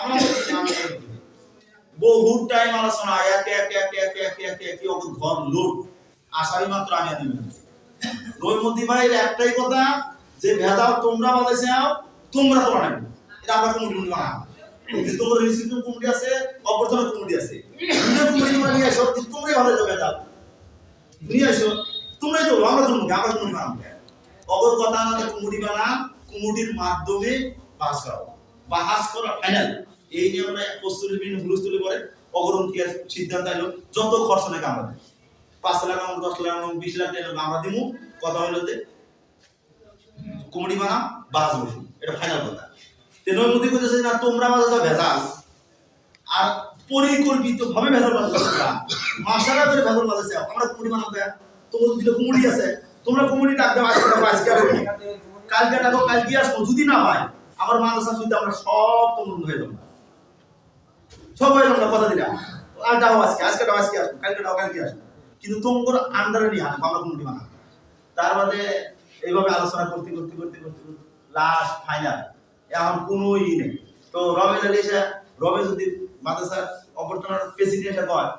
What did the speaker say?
আমাদের টাইম আলোচনা, একে একে একে একে একে একে একে ওকে মাত্র দিবেন ভাইয়ের একটাই কথা, যে তোমরা তোমরা তো এটা আমরা কমিটি কমিটি আছে কমিটি আছে। তোমরাই ভালো যাবে নিয়ে তোমরাই তো, আমরা অপর কথা আমাদের বানা কমিটির মাধ্যমে পাস করাবো। পাস করা ফাইনাল এই নিয়ে আমরা প্রস্তুতি বিভিন্ন হুলস্থুলি পরে অগরণ কি সিদ্ধান্ত এলো, যত খরচ নাকি আমরা দেব। পাঁচ লাখ এবং দশ লাখ এবং বিশ লাখ টাকা আমরা দিব কথা হলো যে কমিটি বানা বাস বসু, এটা ফাইনাল কথা। তে নৈমতি কইতেছে না, তোমরা মাঝে যা ভেজাল, আর পরিকল্পিত ভাবে ভেজাল বাজাচ্ছে মাসারা করে ভেজাল বাজাচ্ছে আমরা কমিটি বানাবো দেয়া তোমার দিলে কমিটি আছে, তোমরা কমিটি ডাক দাও, আজকে আজকে কালকে ডাকো, কালকে আসব, যদি না হয় আমার মাদ্রাসা শুনতে আমরা সব তোমার হয়ে যাব। সব হয়ে যাব কথা দিলাম। আর ডাও আজকে আজকে ডাও আজকে আসব, কালকে ডাও কালকে আসব। কিন্তু আন্ডারে নিয়ে আনব কমিটি তার বাদে এইভাবে আলোচনা করতে করতে করতে করতে লাস্ট ফাইনাল এখন কোনো ই নেই। তো আলী এসে রমেশ যদি মাদ্রাসার প্রেসিডেন্ট হয়